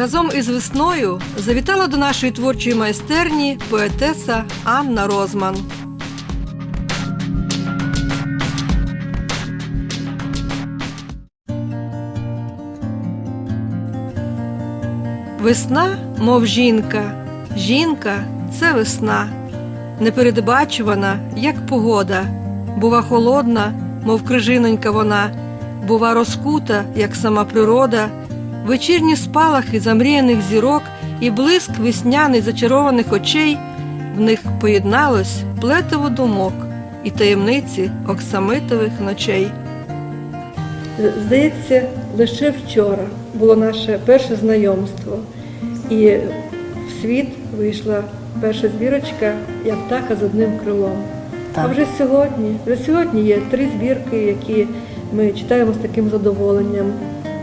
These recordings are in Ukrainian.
Разом із весною завітала до нашої творчої майстерні поетеса Анна Розман. Весна, мов жінка, жінка це весна, непередбачувана, як погода, бува холодна, мов крижинонька вона, бува розкута, як сама природа, вечірні спалахи замріяних зірок і блиск весняний зачарованих очей, в них поєдналось плетиво думок і таємниці оксамитових ночей. Здається, лише вчора було наше перше знайомство, і в світ вийшла перша збірочка «Я птаха з одним крилом. Так. А вже сьогодні, вже сьогодні є три збірки, які ми читаємо з таким задоволенням.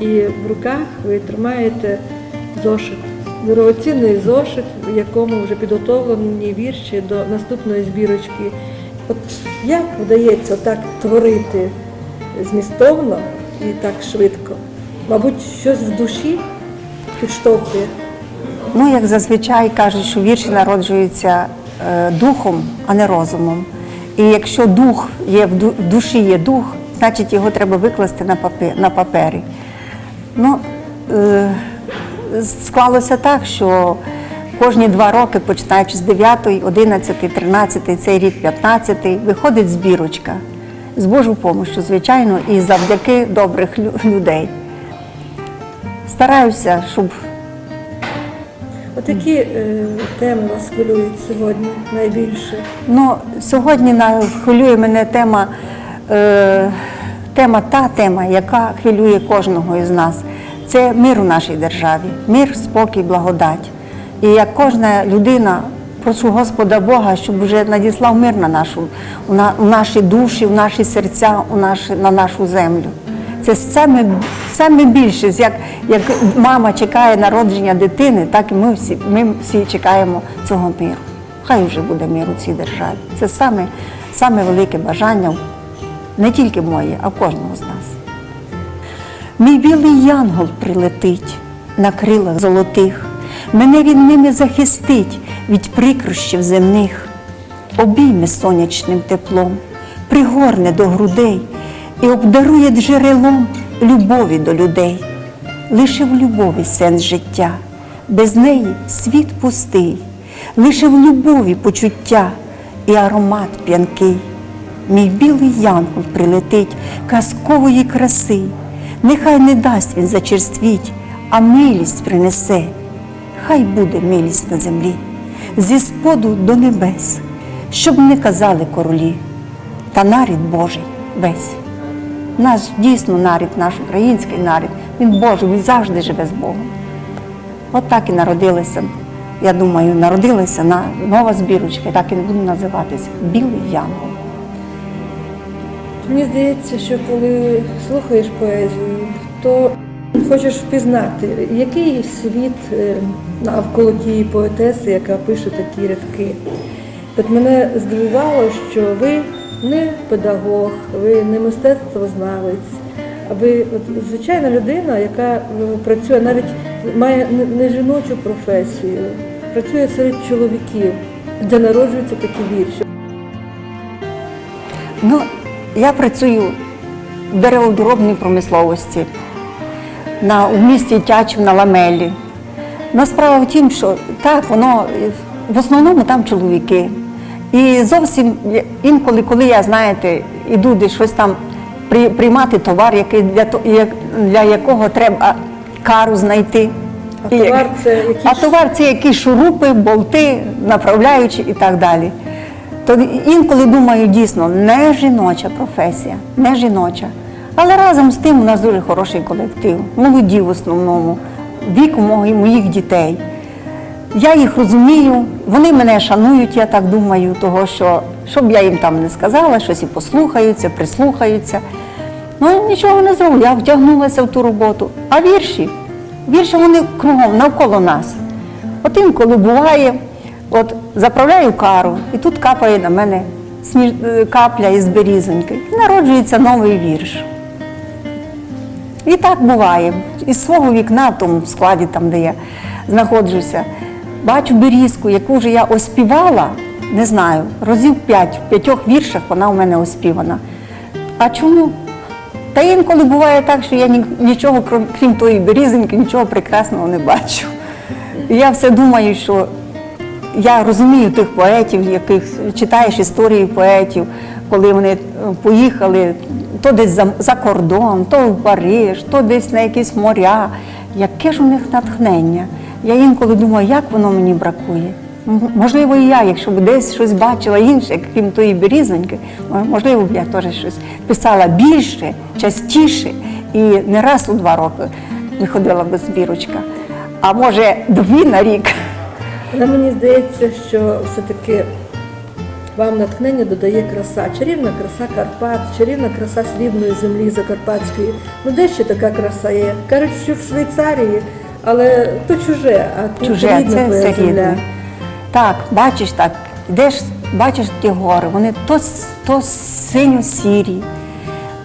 І в руках ви тримаєте зошит, дорогоцінний зошит, в якому вже підготовлені вірші до наступної збірочки. От як вдається так творити змістовно і так швидко? Мабуть, щось в душі підштовхує. Ну, як зазвичай кажуть, що вірші народжуються е, духом, а не розумом. І якщо дух є в душі є дух, значить його треба викласти на папері. Ну, е, склалося так, що кожні два роки, починаючи з 9, 11, 13, цей рік 15, виходить збірочка з Божою допомогою, звичайно, і завдяки добрих людей. Стараюся, щоб От які е, теми вас хвилюють сьогодні найбільше? Ну, сьогодні хвилює мене тема, е, тема, та тема, яка хвилює кожного із нас. Це мир у нашій державі, мир, спокій, благодать. І як кожна людина, прошу Господа Бога, щоб вже надіслав мир на нашу, у, на, у наші душі, в наші серця, у наші, на нашу землю. Це саме, саме більше, як, як мама чекає народження дитини, так і ми всі, ми всі чекаємо цього миру. Хай вже буде мир у цій державі. Це саме, саме велике бажання не тільки моє, а кожного з нас. Мій білий янгол прилетить на крилах золотих, мене він ними захистить від прикрощів земних, обійме сонячним теплом, пригорне до грудей і обдарує джерелом любові до людей. Лише в любові сенс життя, без неї світ пустий, лише в любові почуття і аромат п'янкий. Мій білий янгол прилетить казкової краси, нехай не дасть він зачерствіть, а милість принесе. Хай буде милість на землі, зі споду до небес, щоб не казали королі, та нарід Божий весь. Наш дійсно нарід, наш український нарід, він Божий, він завжди живе з Богом. От і народилися. Я думаю, народилася на нова збірочка, так і буде називатися Білий Янгол. Мені здається, що коли слухаєш поезію, то хочеш впізнати, який світ е, навколо тієї поетеси, яка пише такі рядки. От мене здивувало, що ви не педагог, ви не мистецтвознавець, а ви от, звичайна людина, яка е, працює навіть має не- жіночу професію, працює серед чоловіків, де народжуються такі вірші. Ну, я працюю в деревообробній промисловості на, у місті Тячів на Ламелі. Ну, справа в тім, що так, воно в основному там чоловіки. І зовсім інколи, коли я, знаєте, іду десь щось там при, приймати товар, який для, для якого треба кару знайти. А товар це які а товар це якісь шурупи, болти, направляючі і так далі. То інколи думаю, дійсно, не жіноча професія, не жіноча. Але разом з тим у нас дуже хороший колектив, молоді в основному, мого- моїх дітей. Я їх розумію, вони мене шанують, я так думаю, того, що щоб я їм там не сказала, щось і послухаються, прислухаються. Ну нічого не зроблю, я втягнулася в ту роботу. А вірші, вірші вони кругом, навколо нас. От інколи буває, от заправляю кару, і тут капає на мене е, капля із берізоньки. І народжується новий вірш. І так буває. Із свого вікна, в тому складі, там, де я знаходжуся, бачу берізку, яку вже я оспівала, не знаю, разів п'ять, в п'ятьох віршах вона у мене оспівана. А чому? Та інколи буває так, що я нічого, крім, тої берізинки, нічого прекрасного не бачу. І я все думаю, що я розумію тих поетів, яких читаєш історії поетів, коли вони е, поїхали то десь за, за кордон, то в Париж, то десь на якісь моря. Яке ж у них натхнення? Я інколи думаю, як воно мені бракує. Можливо, і я, якщо б десь щось бачила інше, крім тої берізоньки, можливо, б я теж щось писала більше, частіше і не раз у два роки виходила без збірочка, а може дві на рік. Але мені здається, що все-таки вам натхнення додає краса, чарівна краса Карпат, чарівна краса срібної землі Закарпатської. Ну де ще така краса є? Кажуть, що в Швейцарії, але то чуже, а тут Чуже, рідна це твоя все земля. рідне. Так, бачиш так, йдеш, бачиш ті гори, вони то, то синьо-сірі,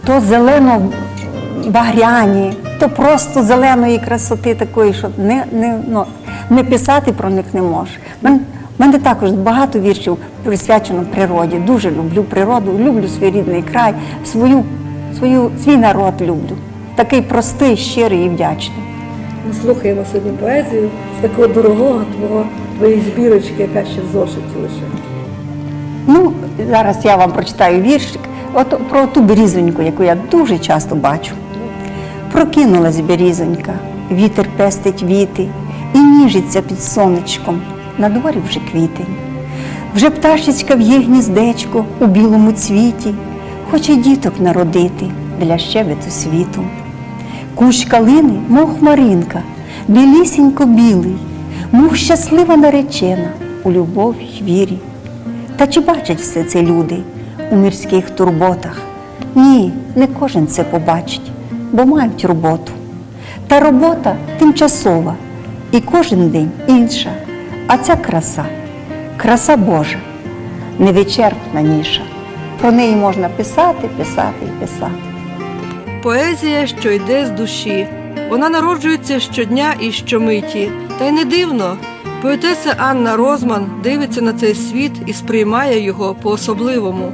то зелено-багряні, то просто зеленої красоти такої, що не, не, ну, не писати про них не можеш. Мен, мене також багато віршів присвячено природі. Дуже люблю природу, люблю свій рідний край, свою, свою, свій народ люблю. Такий простий, щирий і вдячний. Ми слухаємо сьогодні поезію з такого дорогого твого, твоєї збірочки, яка ще в зошиті лише. Ну, зараз я вам прочитаю віршик от про ту берізоньку, яку я дуже часто бачу. Прокинулась берізонька, вітер пестить віти і ніжиться під сонечком. На дворі вже квітень. Вже пташечка в'є гніздечко у білому цвіті, хоче діток народити для щебету світу. Кущ калини, мов хмаринка, білісінько білий, мов щаслива наречена у любові й вірі. Та чи бачать все це люди у мирських турботах? Ні, не кожен це побачить, бо мають роботу. Та робота тимчасова, і кожен день інша. А ця краса, краса Божа, невичерпна ніша. Про неї можна писати, писати і писати. Поезія, що йде з душі. Вона народжується щодня і щомиті. Та й не дивно. Поетеса Анна Розман дивиться на цей світ і сприймає його по-особливому.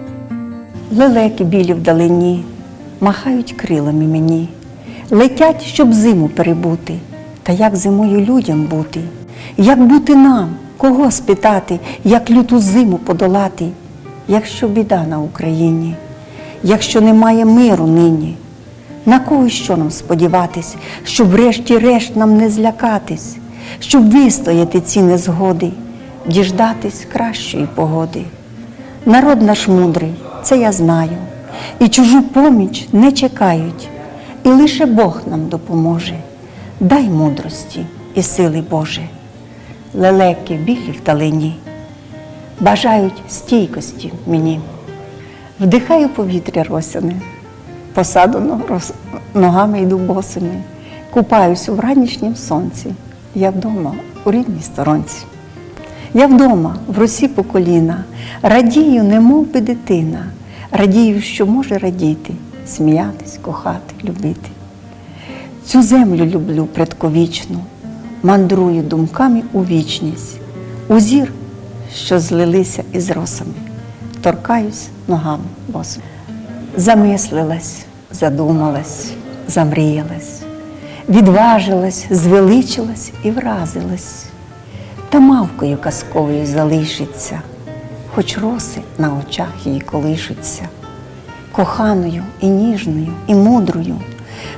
Лелеки білі вдалині, махають крилами мені, летять, щоб зиму перебути. Та як зимою людям бути? Як бути нам? Кого спитати, як люту зиму подолати, якщо біда на Україні, якщо немає миру нині? На кого що нам сподіватись, щоб врешті-решт нам не злякатись, щоб вистояти ці незгоди, діждатись кращої погоди? Народ наш мудрий, це я знаю, і чужу поміч не чекають, і лише Бог нам допоможе. Дай мудрості і сили Боже. Лелеки білі вдалині, бажають стійкості мені. Вдихаю повітря росяне, рос... ногами йду босими, купаюсь у вранішнім сонці. Я вдома у рідній сторонці. Я вдома, в росі по коліна, радію, немов би дитина, радію, що може радіти, сміятись, кохати, любити. Цю землю люблю предковічну, мандрую думками у вічність, у зір, що злилися із росами, торкаюсь ногами босими. Замислилась, задумалась, замріялась, відважилась, звеличилась і вразилась. Та мавкою казковою залишиться, хоч роси на очах її колишуться, коханою і ніжною, і мудрою,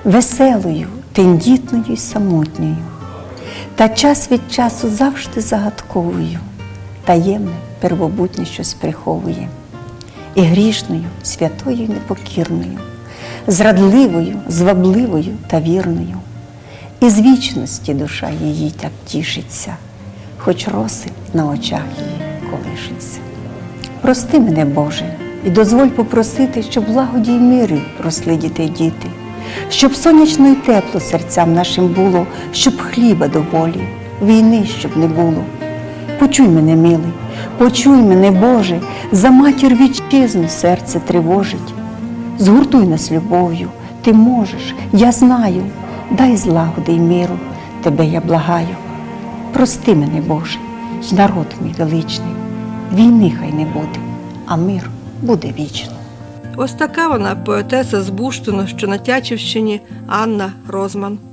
веселою, тендітною й самотньою, та час від часу завжди загадковою, таємне, первобутнє щось приховує, і грішною, святою й непокірною, зрадливою, звабливою та вірною. І з вічності душа її так тішиться, хоч роси на очах її колишиться. Прости мене, Боже, і дозволь попросити, щоб в лагоді й мирі росли дітей діти, щоб сонячно й тепло серцям нашим було, щоб хліба доволі, війни щоб не було. Почуй мене, милий, почуй мене, Боже, за матір вітчизну серце тривожить. Згуртуй нас любов'ю, ти можеш, я знаю, дай злагоди й миру, тебе я благаю. Прости мене, Боже, й народ мій величний. Війни хай не буде, а мир буде вічний. Ось така вона поетеса з Буштину, що на Тячівщині Анна Розман.